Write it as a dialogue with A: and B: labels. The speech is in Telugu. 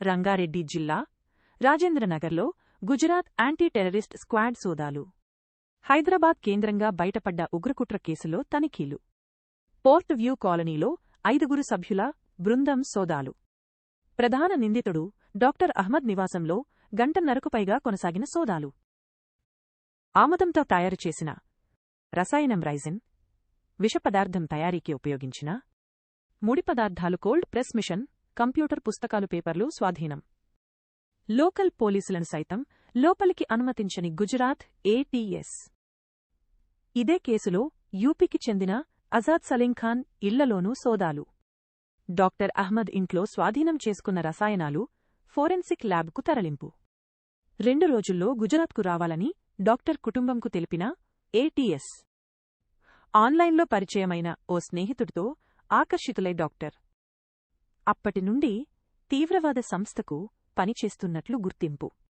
A: రంగారెడ్డి జిల్లా రాజేంద్రనగర్లో గుజరాత్ యాంటీ టెర్రరిస్ట్ స్క్వాడ్ సోదాలు. హైదరాబాద్ కేంద్రంగా బయటపడ్డ ఉగ్రకుట్ర కేసులో తనిఖీలు. పోర్ట్ వ్యూ కాలనీలో ఐదుగురు సభ్యుల బృందం సోదాలు. ప్రధాన నిందితుడు డాక్టర్ అహ్మద్ నివాసంలో గంటన్నరకు పైగా కొనసాగిన సోదాలు. ఆముదంతో తయారు చేసిన రసాయనం రైజిన్ విషపదార్థం తయారీకి ఉపయోగించిన ముడి పదార్థాలు కోల్డ్ ప్రెస్ మిషన్ కంప్యూటర్ పుస్తకాలు పేపర్లు స్వాధీనం. లోకల్ పోలీసులను సైతం లోపలికి అనుమతించని గుజరాత్ ఏటీఎస్ ఇదే కేసులో యూపీకి చెందిన అజాద్ సలీం ఖాన్ ఇళ్ళలోనూ సోదాలు. డాక్టర్ అహ్మద్ ఇంట్లో స్వాధీనం చేసుకున్న రసాయనాలు ఫోరెన్సిక్ ల్యాబ్కు తరలింపు. రెండు రోజుల్లో గుజరాత్కు రావాలని డాక్టర్ కుటుంబంకు తెలిపిన ఏటీఎస్ ఆన్లైన్లో పరిచయమైన ఓ స్నేహితుడితో ఆకర్షితులై డాక్టర్ అప్పటి నుండి తీవ్రవాద సంస్థకు పనిచేస్తున్నట్లు గుర్తింపు.